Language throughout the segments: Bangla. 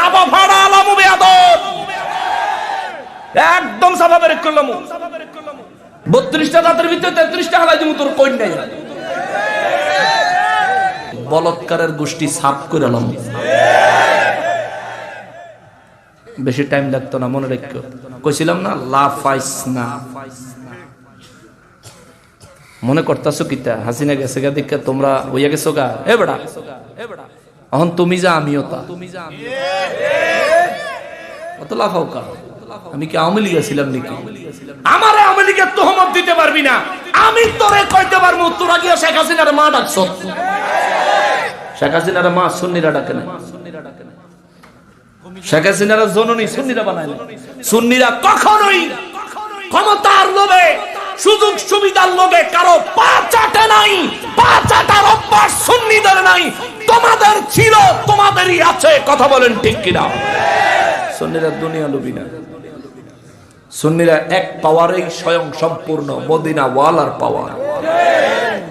চাপা ফাড়া আলামু একদম বের করলাম বত্রিশটা জাতের ভিতরে তেত্রিশটা হালাই দিব তোর বলৎকারের গোষ্ঠী সাফ করে এলাম বেশি টাইম লাগতো না, মনে রেখো। কইছিলাম না লাফাইস না। মনে করতেছো কিতা? হাসিনা গেছে গা, দেখে তোমরা হইয়া গেছো গা। এ বেড়া। এখন তুমি যা আমিও তা। তুমি যা অত লাফাও কা আমি কি আওয়ামী লীগে ছিলাম নাকি? আমার আওয়ামী লীগের তোহমত দিতে পারবি না। আমি তোরে কইতে পারব তোরা গিয়ে শেখ হাসিনার মা ডাকছ। শেখ হাসিনার মা সুন্নিরা ডাকে না। শেখ হাসিনার জননী সুন্নিরা বানায় না। সুন্নিরা কখনোই ক্ষমতার লোভে সুযোগ সুবিধার লোভে কারও পা চাটে নাই পা চাটার অভ্যাস সুন্নিদের নাই। তোমাদের ছিল, তোমাদেরই আছে। কথা বলেন ঠিক কিনা? সুন্নিরা দুনিয়া লোভী না। সুন্নিরা এক পাওয়ারেই স্বয়ং সম্পূর্ণ মদিনা ওয়ালার পাওয়ার।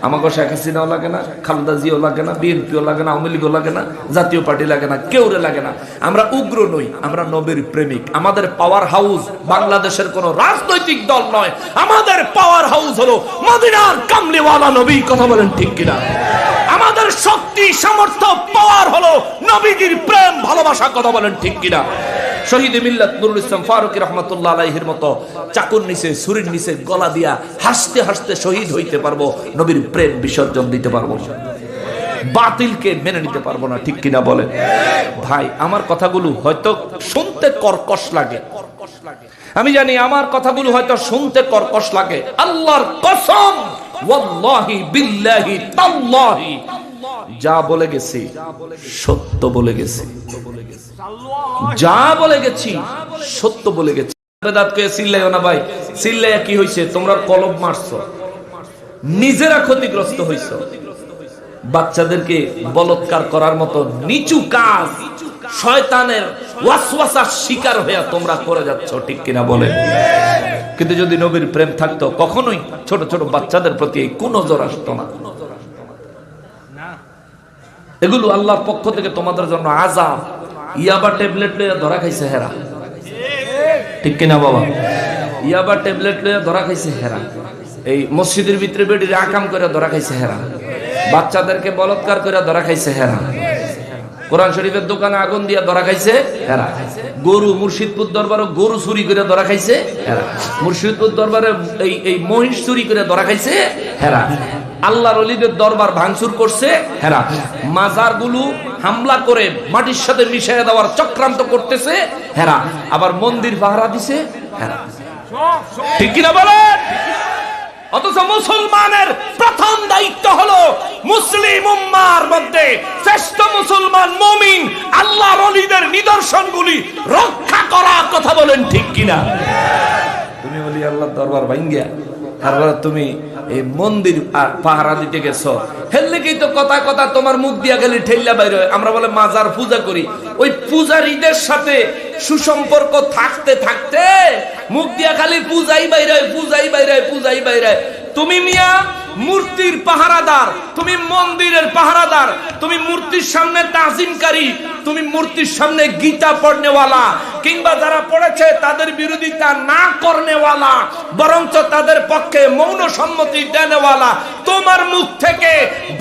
আমাকে শেখ হাসিনাও লাগে না, খালেদা লাগে না, বিএনপিও লাগে না, আওয়ামী লীগও লাগে না, জাতীয় পার্টি লাগে না কেউরে লাগে না। আমরা উগ্র নই, আমরা নবীর প্রেমিক। আমাদের পাওয়ার হাউস বাংলাদেশের কোন রাজনৈতিক দল নয়। আমাদের পাওয়ার হাউস হলো মদিনার কামলিওয়ালা নবী। কথা বলেন ঠিক কিনা? আমাদের শক্তি, সামর্থ্য পাওয়ার হলো নবীজির প্রেম, ভালোবাসা, কথা বলেন ঠিক কিনা। শহীদ মিল্লাত নুরুল ইসলাম ফারুক রহমতুল্লাহ আলাইহির মতো চাকুর নিচে, ছুরির নিচে গলা দিয়া হাসতে হাসতে শহীদ হইতে পারব, নবীর প্রেম বিসর্জন দিতে পারব। বাতিলকে মেনে নিতে পারব না, ঠিক কিনা বলে ভাই, আমার কথাগুলো হয়তো শুনতে কর্কশ লাগে। আমি জানি আমার কথাগুলো হয়তো শুনতে কর্কশ লাগে। আল্লাহর কসম! যা বলে গেছি, সত্য বলে গেছি। যা বলে গেছি, সত্য বলে গেছি। ভাই কি তোমরা কলব মারছো। নিজেরা ক্ষতিগ্রস্ত হইছো। বাচ্চাদেরকে বলৎকার করার মতো নিচু কাজ শয়তানের ওয়াসওয়াসার শিকার হইয়া তোমরা করে যাচ্ছ, ঠিক কিনা বলে কিন্তু যদি নবীর প্রেম থাকতো, কখনোই ছোট ছোট বাচ্চাদের প্রতি এই কোন নজর আসতো না। এগুলো আল্লাহর পক্ষ থেকে তোমাদের জন্য আজাব ইয়াবা ট্যাবলেট লইয়া ধরা খাইছে হেরা। ঠিক কিনা বাবা? ইয়াবা ট্যাবলেট লইয়া ধরা খাইছে হেরা। এই মসজিদের ভিতরে বেডিরে আকাম করে ধরা খাইছে হেরা। বাচ্চাদেরকে বলৎকার করে ধরা খাইছে হেরা। কোরআন শরীফের দোকানে আগুন দিয়ে ধরা খাইছে, হেরা। গরু মুর্শিদপুর দরবারে গরু চুরি করে ধরা খাইছে মুর্শিদপুর দরবারে এই এই মহিষ চুরি করে ধরা খাইছে, হেরা। আল্লাহর অলিদের দরবার ভাঙচুর করছে, হেরা। মাজারগুলো হামলা করে মাটির সাথে মিশিয়ে দেওয়ার চক্রান্ত করতেছে, হেরা। আবার মন্দির পাহারা দিছে, হেরা। ঠিক কিনা বলেন? অথচ মুসলমানের প্রথম দায়িত্ব হলো মুসলিম উম্মার মধ্যে শ্রেষ্ঠ মুসলমান মুমিন আল্লাহর অলিদের নিদর্শনগুলি রক্ষা করা কথা বলেন ঠিক কিনা? তুমি বলি, আল্লাহর দরবার ভাঙ্গিয়া তুমি এই মন্দির পাহারা দিতে গেছো। কি তো কথা কথা তোমার মুখ দিয়া গেলে ঠেল্লা বাইর। আমরা বলে, মাজার পূজা করি। ওই পূজারীদের সাথে সুসম্পর্ক থাকতে থাকতে মুখ দিয়া খালি পূজাই বাইরে পূজাই বাইরে পূজাই বাইরে তুমি মিয়া মূর্তির পাহারাদার, তুমি মন্দিরের পাহারাদার, তুমি মূর্তির সামনে তাজিমকারী, তুমি মূর্তির সামনে গীতা পড়নেওয়ালা, কিংবা যারা পড়েছে তাদের বিরোধিতা না করনেওয়ালা, বরঞ্চ তাদের পক্ষে মৌন সম্মতি দেনেওয়ালা, তোমার মুখ থেকে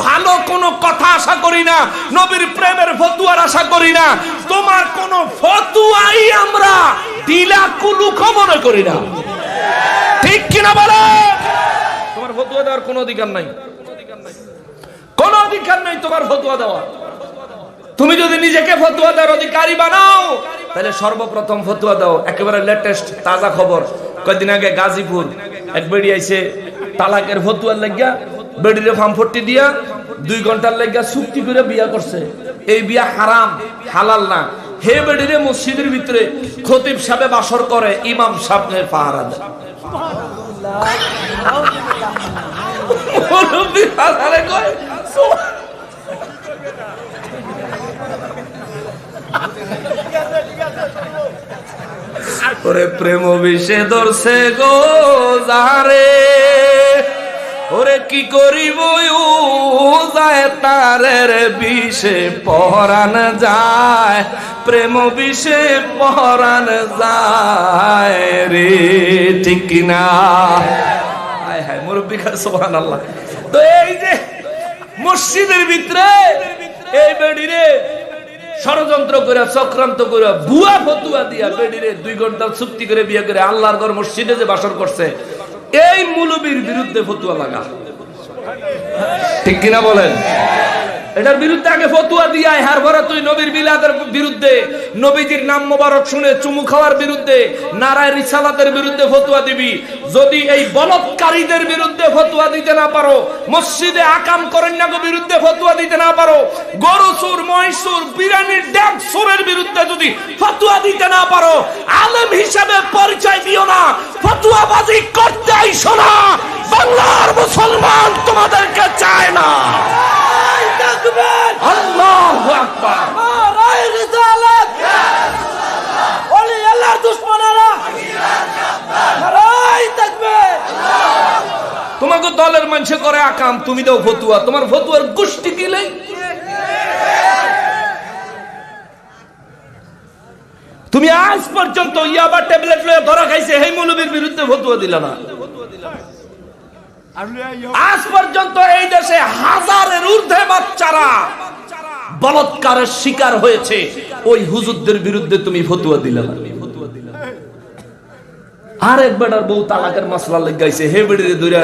ভালো কোনো কথা আশা করি না, নবীর প্রেমের ফতুয়ার আশা করি না, তোমার কোনো ফতুয়াই আমরা দিলা কুলুক মনে করি না। ঠিক কিনা ফতুয়া দেওয়ার কোনো অধিকার নাই। কোন অধিকার নাই তোমার ফতুয়া দেওয়ার। তুমি যদি নিজেকে ফতুয়া দেওয়ার অধিকারী বানাও, তাহলে সর্বপ্রথম ফতুয়া দাও। একেবারে লেটেস্ট তাজা খবর। কয়েকদিন আগে গাজীপুর এক বেড়ি আইছে, তালাকের ফতুয়ার লাগিয়া বেড়িরে ফার্মফট্টি দিয়া দুই ঘণ্টার লাগিয়া চুক্তি করে বিয়া করছে। এই বিয়া হারাম, হালাল না। হে বেড়িরে মসজিদের ভিতরে খতিব সাহেব বাসর করে, ইমাম সাহেবের পাহারা দেয়। ওরে প্রেম বিষে ধরছে গো যারে ওরে কি করিব তারের বিষে পরান যায়, প্রেম বিষে পরান যায় রে, ঠিক কিনা হায় হায়, মুরব্বী খান সোহান আল্লাহ তো এই যে মসজিদের ভিতরে, এই বেডিরে ষড়যন্ত্র করে চক্রান্ত করে বুয়া ফতুয়া দিয়া বেডিরে দুই ঘণ্টা চুক্তি করে বিয়ে করে, আল্লাহর ঘর মসজিদে যে বাসর করছে, এই মুলবির বিরুদ্ধে ফতুয়া লাগা। ঠিক কিনা বলেন? এটার বিরুদ্ধে আগে ফতুয়া দিয়া হার ভরা তুই নবীর বিলাদের বিরুদ্ধে। নবীজির নাম মোবারক শুনে চুমু খাওয়ার বিরুদ্ধে, নারায় রিসালাতের বিরুদ্ধে ফতুয়া দিবি। যদি এই বলৎকারীদের বিরুদ্ধে ফতুয়া দিতে না পারো, মসজিদে আকাম করেন না বিরুদ্ধে ফতুয়া দিতে না পারো, গরু সুর মহিষুর বিরানির ডাক সুরের বিরুদ্ধে যদি ফতুয়া দিতে না পারো, আলেম হিসাবে পরিচয় দিও না, ফতুয়াবাজি করতে আইসো না বাংলার মুসলমান তোমাদেরকে চায় না। তোমাকে দলের মানুষে করে আকাম, তুমি দাও ফতুয়া। তোমার ফতুয়ার গোষ্ঠী কিলে তুমি আজ পর্যন্ত ইয়াবা ট্যাবলেট লয়ে ধরা খাইছে, হেই মৌলবীর বিরুদ্ধে ফতুয়া দিল না। আজ পর্যন্ত এই দেশে হাজারের ঊর্ধ্বে বাচ্চারা বলৎকারের শিকার হয়েছে, ওই হুজুরদের বিরুদ্ধে তুমি ফতুয়া দিলে না। আর এক বেটার বউ তালাকের মশলা লেগাইছে, হে বেড়ে দূরে।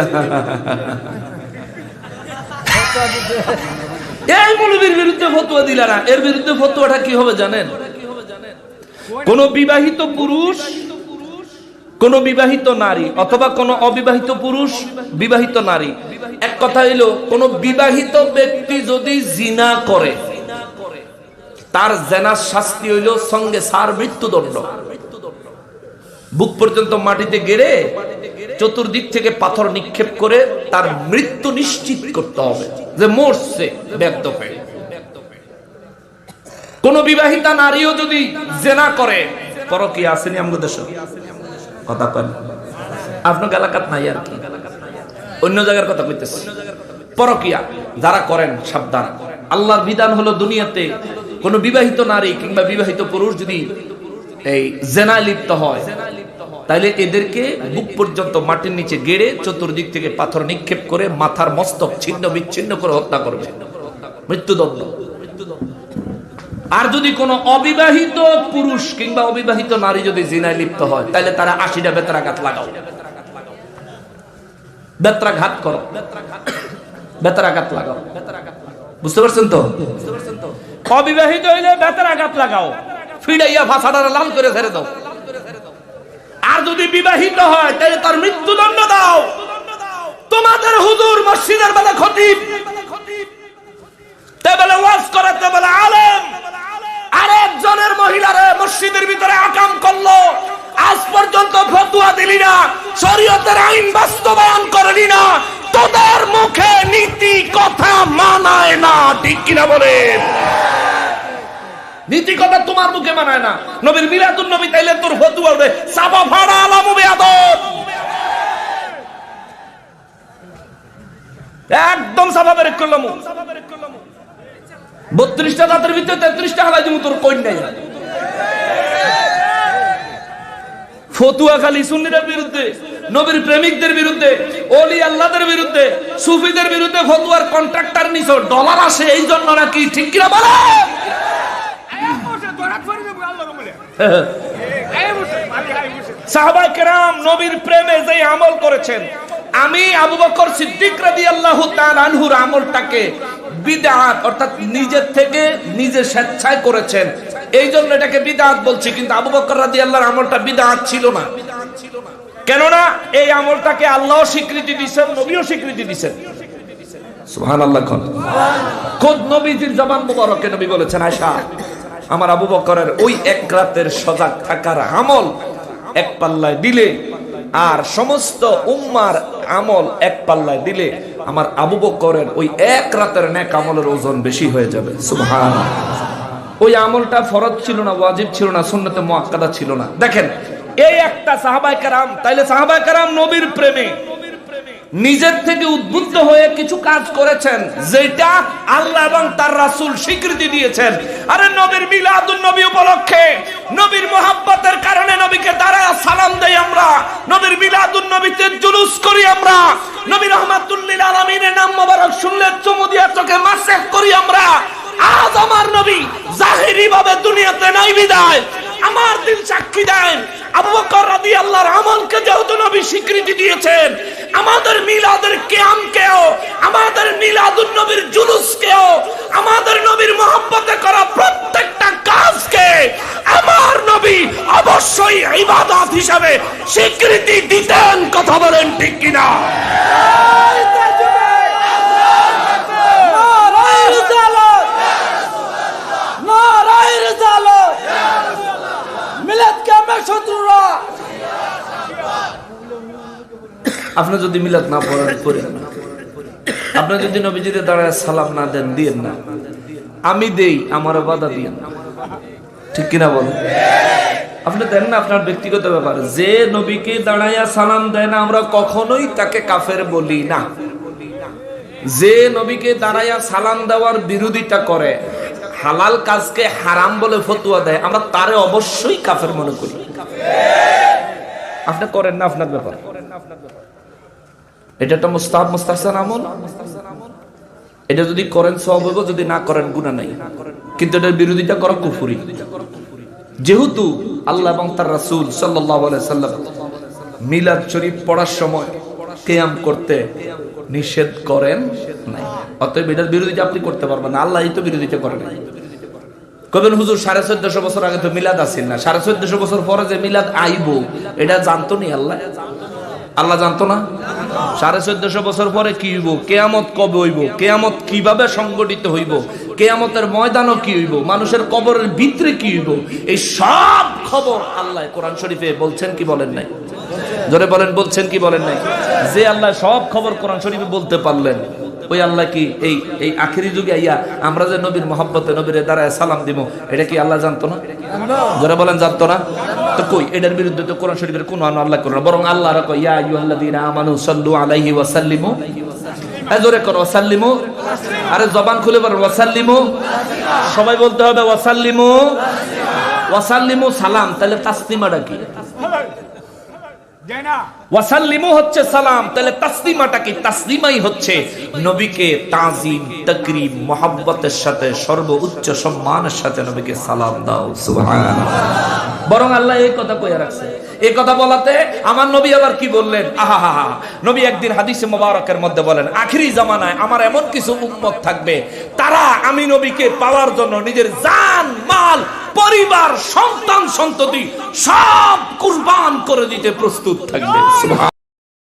এই মৌলবীর বিরুদ্ধে ফতুয়া দিলে না। এর বিরুদ্ধে ফতুয়াটা কি হবে জানেন? কোন বিবাহিত পুরুষ, কোন বিবাহিত নারী, অথবা কোন অবিবাহিত পুরুষ, বিবাহিত নারী। এক কথা হইল, কোন বিবাহিত ব্যক্তি যদি জিনা করে, তার জেনার শাস্তি হইল সঙ্গে সার মৃত্যুদণ্ড। বুক পর্যন্ত মাটিতে গেড়ে চতুর্দিক থেকে পাথর নিক্ষেপ করে তার মৃত্যু নিশ্চিত করতে হবে, যে মরছে ব্যক্ত হয়ে। কোন বিবাহিতা নারীও যদি জেনা করে পরকি আসেনি আমাদের দেশ? কথা কন। আপনার এলাকাত নাই আর কি? অন্য জায়গার কথা কইতেছে। পরকিয়া যারা করেন, সাবধান। আল্লাহর বিধান হলো দুনিয়াতে কোন বিবাহিত নারী কিংবা বিবাহিত পুরুষ যদি এই জেনায় লিপ্ত হয় তাহলে এদেরকে বুক পর্যন্ত মাটির নিচে গেড়ে চতুর্দিক থেকে পাথর নিক্ষেপ করে মাথার মস্তক ছিন্ন বিচ্ছিন্ন করে হত্যা করবে। মৃত্যুদণ্ড। আর যদি কোনো অবিবাহিত পুরুষ কিংবা অবিবাহিত নারী যদি জিনায় লিপ্ত হয় তাহলে তারা আশিটা বেতরাঘাত লাগাও। বেতরাঘাত করো। বেতরাঘাত লাগাও। বুঝতে পারছেন তো? অবিবাহিত হইলে বেতরাঘাত লাগাও। ফিডাইয়া ভাষাটা লাল করে ছেড়ে দাও। আর যদি বিবাহিত হয় তাহলে তার মৃত্যুদণ্ড দাও। তোমাদের হুজুর মসজিদের বেলা খতিব। টেবলে ওয়াজ করে আরেকজনের মহিলারে মসজিদের ভিতরে আকাম করল। আজ পর্যন্ত ফতুয়া দিলি না, শরীয়তের আইন বাস্তবায়ন করলি না। তোদের মুখে নীতি কথা মানায় না, ঠিক কিনা বলেন? নীতি কথা তোমার মুখে মানায় না। নবীর নবী তাইলে তোর ফতুয়া উঠে সাবা ফাড়া আলামু বেয়াদব একদম করলাম। বত্রিশটা জাতের ভিতরে তেত্রিশটা হালাই দিব তোর কই নাই। ফতুয়া খালি সুন্নিদের বিরুদ্ধে, নবীর প্রেমিকদের বিরুদ্ধে, ওলি আল্লাহদের বিরুদ্ধে, সুফিদের বিরুদ্ধে ফতুয়ার কন্ট্রাক্টর নিছ, ডলার আসে এই জন্য নাকি? ঠিক কিনা বলে? সাহাবাই কেরাম নবীর প্রেমে যে আমল করেছেন, আমি আবু বকর সিদ্দিক রাদিয়াল্লাহু তাআলা আনহুর আমলটাকে বিদআত, অর্থাৎ নিজের থেকে নিজে স্বেচ্ছায় করেছেন। এই জন্য এটাকে বিদআত বলছি, কিন্তু আবু বকর রাদিয়াল্লাহর আমলটা বিদআত ছিল না। কেননা এই আমলটাকে আল্লাহ স্বীকৃতি দিয়েছেন, নবীও স্বীকৃতি আয়েশা, আমার আবু বকরের ওই এক রাতের সজাগ আমল এক পাল্লায় দিলে, আর সমস্ত আমল এক পাল্লায় দিলে, আমার আবু ওই এক রাতের নেক আমলের ওজন বেশি হয়ে যাবে। ওই আমলটা ফরজ ছিল না, ওয়াজিব ছিল না, সুন্নতে মুআক্কাদা ছিল না। দেখেন, এই একটা সাহাবায়ে কেরাম, তাইলে সাহাবায়ে কেরাম নবীর প্রেমে, নিজের থেকে উদ্বুদ্ধ হয়ে কিছু কাজ করেছেন যেটা আল্লাহ এবং তার রাসূল স্বীকৃতি দিয়েছেন। আরে নবীর মিলাদুন নবী উপলক্ষে, নবীর মোহাব্বতের কারণে নবীকে দাঁড়ায় সালাম দেই আমরা, নবীর মিলাদুন নবীতে জুলুস করি আমরা, নবী রহমাতুল্লিল আলামিনের নাম মোবারক শুনলে চুমু দিয়া চোখে মাসেক করি আমরা আজ আমার নবী জাহিরি ভাবে দুনিয়াতে নাই বিদায়। আমার দিল সাক্ষী দেন। আবু বকর আমলকে যেহেতু নবী স্বীকৃতি দিয়েছেন, আমাদের মিলাদের কিয়ামকেও আমাদের মিলাদুন নবীর জুলুসকেও আমাদের নবীর মহব্বতে করা প্রত্যেকটা কাজকে আমার নবী অবশ্যই ইবাদত হিসাবে স্বীকৃতি দিতেন। কথা বলেন ঠিক কিনা নারায় রিসালাত নারায় রিসালাত মিলাদ কামে শত্রুরা আপনি যদি মিলাদ না পড়েন করেন না। আপনি যদি নবীজিতে দাঁড়ায় সালাম না দেন, দিয়েন না। আমি দেই আমার বাধা দিয়েন না। ঠিক কিনা বলেন? আপনি দেন না আপনার ব্যক্তিগত ব্যাপার। যে নবীকে দাঁড়াইয়া সালাম দেয় না, আমরা কখনোই তাকে কাফের বলি না। যে নবীকে দাঁড়াইয়া সালাম দেওয়ার বিরোধিতা করে, হালাল কাজকে হারাম বলে ফতুয়া দেয়, আমরা তারে অবশ্যই কাফের মনে করি। আপনি করেন না আপনার ব্যাপার। এটা একটা মুস্তাহাব মুস্তাহসান আমল? এটা যদি করেন সব হইব, যদি না করেন গুণা নাই। কিন্তু এটার বিরোধিতা করা কুফুরি। যেহেতু আল্লাহ এবং তার রাসূল সাল্লাম মিলাদ শরীফ পড়ার সময় কিয়াম করতে নিষেধ করেন নাই। অতএব এটার বিরোধিতা আপনি করতে পারবেন না। আল্লাহই তো বিরোধিতা করেন নাই। কবেন হুজুর, সাড়ে চোদ্দশো বছর আগে তো মিলাদ আসেন না। সাড়ে চোদ্দশো বছর পরে যে মিলাদ আইব, এটা জানতো নি আল্লাহ? আল্লাহ জানতো না? সাড়ে চোদ্দশো বছর পরে কি হইব? কেয়ামত কবে হইব? কেয়ামত কীভাবে সংগঠিত হইব? কেয়ামতের ময়দানও কি হইব? মানুষের কবরের ভিতরে কি হইব? এই সব খবর আল্লাহ কোরআন শরীফে বলছেন কি বলেন নাই? ধরে বলেন, বলছেন কি বলেন নাই? যে আল্লাহ সব খবর কোরআন শরীফে বলতে পারলেন। ওই আল্লাহ কি এই এই আখেরি যুগে আইয়া আমরা যে নবীর মহব্বতে নবীর দ্বারায় সালাম দিব এটা কি আল্লাহ জানতো না? যারা বলেন, জানতো না? তো কই, এটার বিরুদ্ধে তো কোরআন শরীফের কোনো আনো আল্লাহ করে বরং আল্লাহ ইয়া আমানু সাল্লু আরে জবান খুলে ওয়াসাল্লিমু। সবাই বলতে হবে, ওয়াসাল্লিমু। ওয়াসাল্লিমু সালাম, তাহলে তাসলিমাটা কি? ওয়াসাল্লিমু হচ্ছে সালাম, তাহলে তাসলিমাটা কি? তাসলিমাই হচ্ছে নবীকে তাজিম, তকরিম, মোহাব্বতের সাথে সর্বোচ্চ সম্মানের সাথে নবীকে সালাম দাও, সুবহানাল্লাহ। বরং আল্লাহ এই কথা কইয়া রাখছে। এই কথা বলাতে আমার নবী আবার কি বললেন? আহা নবী একদিন হাদিসে মোবারকের মধ্যে বলেন, আখিরি জামানায় আমার এমন কিছু উম্মত থাকবে, তারা আমি নবীকে পাওয়ার জন্য নিজের জান, মাল, পরিবার, সন্তান, সন্ততি সব কুরবান করে দিতে প্রস্তুত থাকবে।